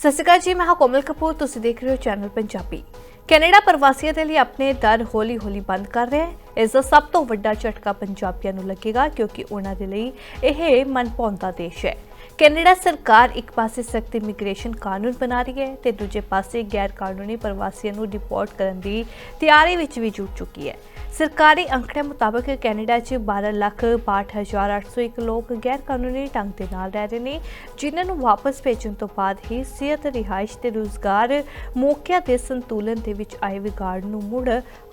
ਸਤਿ ਸ਼੍ਰੀ ਅਕਾਲ ਜੀ, ਮੈਂ ਹਾਂ ਕੋਮਲ ਕਪੂਰ, ਤੁਸੀਂ ਦੇਖ ਰਹੇ ਹੋ ਚੈਨਲ ਪੰਜਾਬੀ। ਕੈਨੇਡਾ ਪ੍ਰਵਾਸੀਆਂ ਦੇ ਲਈ ਆਪਣੇ ਦਰ ਹੌਲੀ-ਹੌਲੀ ਬੰਦ ਕਰ ਰਿਹਾ ਹੈ। ਇਸ ਦਾ ਸਭ ਤੋਂ ਵੱਡਾ ਝਟਕਾ ਪੰਜਾਬੀਆਂ ਨੂੰ ਲੱਗੇਗਾ ਕਿਉਂਕਿ ਉਹਨਾਂ ਦੇ ਲਈ ਇਹ ਮਨਪਾਉਂਦਾ ਦੇਸ਼ ਹੈ। ਕੈਨੇਡਾ ਸਰਕਾਰ ਇੱਕ ਪਾਸੇ ਸਖਤ ਇਮੀਗ੍ਰੇਸ਼ਨ ਕਾਨੂੰਨ ਬਣਾ ਰਹੀ ਹੈ ਤੇ ਦੂਜੇ ਪਾਸੇ ਗੈਰ ਕਾਨੂੰਨੀ ਪ੍ਰਵਾਸੀਆਂ ਨੂੰ ਡਿਪੋਰਟ ਕਰਨ ਦੀ ਤਿਆਰੀ ਵਿੱਚ ਵੀ ਜੁਟ ਚੁੱਕੀ ਹੈ। ਸਰਕਾਰੀ ਅੰਕੜਿਆਂ ਮੁਤਾਬਕ ਕੈਨੇਡਾ 'ਚ 12 ਲੱਖ 62801 ਲੋਕ ਗੈਰ ਕਾਨੂੰਨੀ ਢੰਗ ਦੇ ਨਾਲ ਰਹਿ ਰਹੇ ਨੇ, ਜਿਨ੍ਹਾਂ ਨੂੰ ਵਾਪਸ ਭੇਜਣ ਤੋਂ ਬਾਅਦ ਹੀ ਸਿਹਤ ਰਿਹਾਇਸ਼ ਤੇ ਰੁਜ਼ਗਾਰ ਮੌਕਿਆਂ ਦੇ ਸੰਤੁਲਨ ਦੇ ਵਿੱਚ ਆਏ ਵਿਗਾੜ ਨੂੰ ਮੁੜ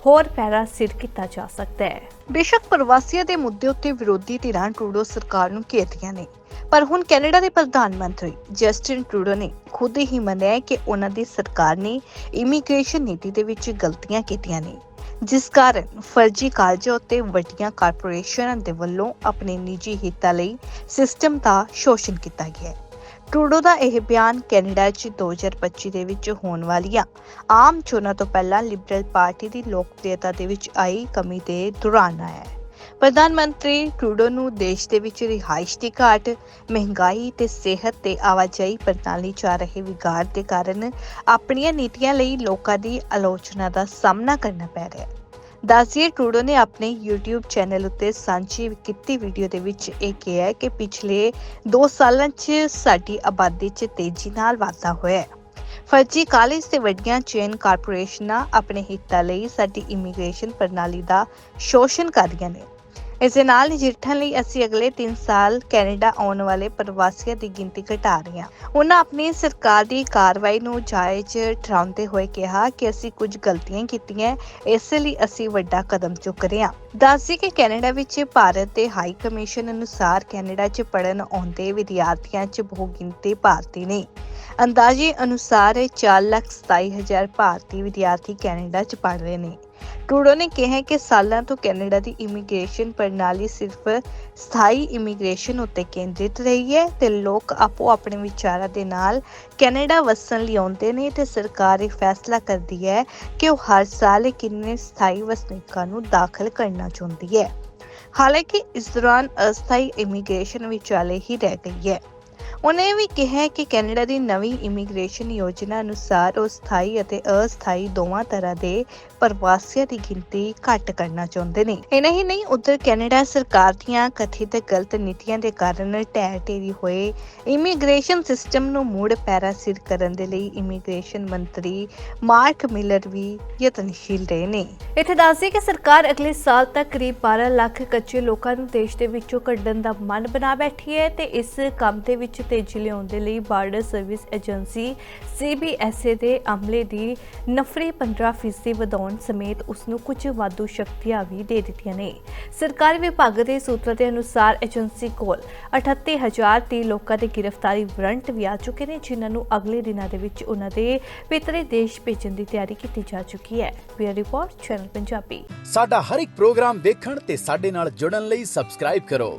ਹੋਰ ਪੈਰਾ ਸਿਰ ਕੀਤਾ ਜਾ ਸਕਦਾ ਹੈ। ਬੇਸ਼ੱਕ ਪ੍ਰਵਾਸੀਆਂ ਦੇ ਮੁੱਦੇ ਉੱਤੇ ਵਿਰੋਧੀ ਧਿਰਾਂ ਟਰੂਡੋ ਸਰਕਾਰ ਨੂੰ ਘੇਰਦੀਆਂ ਨੇ, ਪਰ ਹੁਣ ਕੈਨੇਡਾ ਦੇ ਪ੍ਰਧਾਨ ਮੰਤਰੀ ਜਸਟਿਨ ਟਰੂਡੋ ਨੇ ਖੁਦ ਹੀ ਮੰਨਿਆ ਕਿ ਉਹਨਾਂ ਦੀ ਸਰਕਾਰ ਨੇ ਇਮੀਗ੍ਰੇਸ਼ਨ ਨੀਤੀ ਦੇ ਵਿੱਚ ਗਲਤੀਆਂ ਕੀਤੀਆਂ ਨੇ, ਜਿਸ ਕਾਰਨ ਫਰਜ਼ੀ ਕਾਲਜਾਂ ਉੱਤੇ ਵੱਡੀਆਂ ਕਾਰਪੋਰੇਸ਼ਨਾਂ ਦੇ ਵੱਲੋਂ ਆਪਣੇ ਨਿੱਜੀ ਹਿੱਤਾਂ ਲਈ ਸਿਸਟਮ ਦਾ ਸ਼ੋਸ਼ਣ ਕੀਤਾ ਗਿਆ ਹੈ। ਟਰੂਡੋ ਦਾ ਇਹ ਬਿਆਨ ਕੈਨੇਡਾ 'ਚ 2025 ਦੇ ਵਿੱਚ ਹੋਣ ਵਾਲੀਆਂ ਆਮ ਚੋਣਾਂ ਤੋਂ ਪਹਿਲਾਂ ਲਿਬਰਲ ਪਾਰਟੀ ਦੀ ਲੋਕਪ੍ਰਿਯਤਾ ਦੇ ਵਿੱਚ ਆਈ ਕਮੀ ਦੇ ਦੌਰਾਨ ਆਇਆ ਹੈ। ਪ੍ਰਧਾਨ ਮੰਤਰੀ ਟਰੂਡੋ ਨੂੰ ਦੇਸ਼ ਦੇ ਵਿੱਚ ਰਿਹਾਇਸ਼ ਦੀ ਘਾਟ, ਮਹਿੰਗਾਈ ਤੇ ਸਿਹਤ ਤੇ ਆਵਾਜਾਈ ਪ੍ਰਣਾਲੀ 'ਚ ਆ ਰਹੇ ਵਿਗਾੜ ਦੇ ਕਾਰਨ ਆਪਣੀਆਂ ਨੀਤੀਆਂ ਲਈ ਲੋਕਾਂ ਦੀ ਆਲੋਚਨਾ ਦਾ ਸਾਹਮਣਾ ਕਰਨਾ ਪੈ ਰਿਹਾ ਹੈ। ਦੱਸਿਏ ਟਰੂਡੋ ਨੇ ਆਪਣੇ YouTube ਚੈਨਲ ਉੱਤੇ ਸਾਂਝੀ ਕੀਤੀ ਵੀਡੀਓ ਦੇ ਵਿੱਚ ਇਹ ਕਿਹਾ ਹੈ ਕਿ ਪਿਛਲੇ 2 ਸਾਲਾਂ 'ਚ ਸਾਡੀ ਆਬਾਦੀ 'ਚ ਤੇਜ਼ੀ ਨਾਲ ਵਾਧਾ ਹੋਇਆ ਹੈ। ਫਰਜ਼ੀ ਕਾਲਜ ਤੇ ਵੱਡੀਆਂ ਚੇਨ ਕਾਰਪੋਰੇਸ਼ਨਾਂ ਆਪਣੇ ਹਿੱਤਾਂ ਲਈ ਸਾਡੀ ਇਮੀਗ੍ਰੇਸ਼ਨ ਪ੍ਰਣਾਲੀ ਦਾ ਸ਼ੋਸ਼ਣ ਕਰ ਰਹੀਆਂ ਨੇ। ਇਸ ਦੇ ਨਾਲ ਨਜਿੱਠਣ ਲਈ ਅਸੀਂ ਅਗਲੇ 3 ਸਾਲ ਕੈਨੇਡਾ ਆਉਣ ਵਾਲੇ ਪ੍ਰਵਾਸੀਆਂ ਦੀ ਗਿਣਤੀ ਘਟਾ ਰਹੇ ਹਾਂ। ਉਹਨਾਂ ਆਪਣੀ ਸਰਕਾਰ ਦੀ ਕਾਰਵਾਈ ਨੂੰ ਜਾਇਜ਼ ਠਹਿਰਾਉਂਦੇ ਹੋਏ ਕਿਹਾ ਕਿ ਅਸੀਂ ਕੁਝ ਗਲਤੀਆਂ ਕੀਤੀਆਂ, ਇਸ ਲਈ ਅਸੀਂ ਵੱਡਾ ਕਦਮ ਚੁੱਕ ਰਹੇ ਹਾਂ। ਦੱਸਦੀ ਕਿ ਕੈਨੇਡਾ ਵਿੱਚ ਭਾਰਤ ਦੇ ਹਾਈ ਕਮਿਸ਼ਨ ਅਨੁਸਾਰ ਕੈਨੇਡਾ 'ਚ ਪੜਨ ਆਉਂਦੇ ਵਿਦਿਆਰਥੀਆਂ 'ਚ ਬਹੁ ਗਿਣਤੀ ਭਾਰਤੀ ਨੇ ਅੰਦਾਜ਼ੇ ਅਨੁਸਾਰ 427000 ਭਾਰਤੀ ਵਿਦਿਆਰਥੀ ਕੈਨੇਡਾ 'ਚ ਪੜ੍ਹ ਰਹੇ ਨੇ। ਟਰੂਡੋ ਨੇ ਕਿਹਾ ਕਿ ਸਾਲਾਂ ਤੋਂ ਕੈਨੇਡਾ ਦੀ ਇਮੀਗ੍ਰੇਸ਼ਨ ਪ੍ਰਣਾਲੀ ਸਿਰਫ ਸਥਾਈ ਇਮੀਗ੍ਰੇਸ਼ਨ ਉੱਤੇ ਕੇਂਦਰਿਤ ਰਹੀ ਹੈ ਤੇ ਲੋਕ ਆਪੋ ਆਪਣੇ ਵਿਚਾਰਾਂ ਦੇ ਨਾਲ ਕੈਨੇਡਾ ਵਸਣ ਲਈ ਆਉਂਦੇ ਨੇ ਤੇ ਸਰਕਾਰ ਇਹ ਫੈਸਲਾ ਕਰਦੀ ਹੈ ਕਿ ਉਹ ਹਰ ਸਾਲ ਕਿੰਨੇ ਸਥਾਈ ਵਸਨੀਕਾਂ ਨੂੰ ਦਾਖਲ ਕਰਨਾ ਚਾਹੁੰਦੀ ਹੈ। ਹਾਲਾਂਕਿ ਇਸ ਦੌਰਾਨ ਅਸਥਾਈ ਇਮੀਗ੍ਰੇਸ਼ਨ ਵਿਚਾਲੇ ਹੀ ਰਹਿ ਗਈ ਹੈ। ਉਹਨੇ ਵੀ ਕਿਹਾ ਕਿ ਕੈਨੇਡਾ ਦੀ ਨਵੀਂ ਇਮੀਗ੍ਰੇਸ਼ਨ ਯੋਜਨਾ ਅਨੁਸਾਰ ਉਹ ਸਥਾਈ ਅਤੇ ਅਸਥਾਈ ਦੋਵਾਂ ਤਰ੍ਹਾਂ ਦੇ ਪ੍ਰਵਾਸੀਆਂ ਦੀ ਗਿਣਤੀ ਘੱਟ ਕਰਨਾ ਚਾਹੁੰਦੇ ਨੇ। ਇਹਨਾਂ ਹੀ ਨਹੀਂ, ਉਧਰ ਕੈਨੇਡਾ ਸਰਕਾਰ ਦੀਆਂ ਕਥਿਤ ਗਲਤ ਨੀਤੀਆਂ ਦੇ ਕਾਰਨ ਢਹਿ ਢੇਰੀ ਹੋਏ ਇਮੀਗ੍ਰੇਸ਼ਨ ਸਿਸਟਮ ਨੂੰ ਮੁੜ ਪੈਰਾਸਿਰ ਕਰਨ ਦੇ ਲਈ ਇਮੀਗ੍ਰੇਸ਼ਨ ਮੰਤਰੀ ਮਾਰਕ ਮਿਲਰ ਵੀ ਯਤਨਸ਼ੀਲ ਰਹੇ ਨੇ। ਇੱਥੇ ਦੱਸਦੇ ਕਿ ਸਰਕਾਰ ਅਗਲੇ ਸਾਲ ਤੱਕ ਕਰੀਬ 12 ਲੱਖ ਕੱਚੇ ਲੋਕਾਂ ਨੂੰ ਦੇਸ਼ ਦੇ ਵਿੱਚੋਂ ਕੱਢਣ ਦਾ ਮਨ ਬਣਾ ਬੈਠੀ ਹੈ ਤੇ ਇਸ ਕੰਮ ਦੇ ਵਿੱਚ ਤੇਜ਼ੀ ਲਿਆਉਣ ਦੇ ਲਈ ਬਾਰਡਰ ਸਰਵਿਸ ਏਜੰਸੀ CBSA ਦੇ ਅਮਲੇ ਦੀ ਨਫਰੀ 15% ਵਧਾਉਣ ਸਮੇਤ ਉਸ ਨੂੰ ਕੁਝ ਵਾਧੂ ਸ਼ਕਤੀਆਂ ਵੀ ਦੇ ਦਿੱਤੀਆਂ ਨੇ। ਸਰਕਾਰੀ ਵਿਭਾਗ ਦੇ ਸੂਤਰਾਂ ਦੇ ਅਨੁਸਾਰ ਏਜੰਸੀ ਕੋਲ 38030 ਲੋਕਾਂ ਦੇ ਗ੍ਰਿਫਤਾਰੀ ਵਾਰੰਟ ਵੀ ਆ ਚੁੱਕੇ ਨੇ, ਜਿਨ੍ਹਾਂ ਨੂੰ ਅਗਲੇ ਦਿਨਾਂ ਦੇ ਵਿੱਚ ਉਹਨਾਂ ਦੇ ਪਿਤਰੇ ਦੇਸ਼ ਭੇਜਣ ਦੀ ਤਿਆਰੀ ਕੀਤੀ ਜਾ ਚੁੱਕੀ ਹੈ। Bureau report, channel Punjabi. ਸਾਡਾ ਹਰ ਇੱਕ ਪ੍ਰੋਗਰਾਮ ਦੇਖਣ ਤੇ ਸਾਡੇ ਨਾਲ ਜੁੜਨ ਲਈ ਸਬਸਕ੍ਰਾਈਬ ਕਰੋ।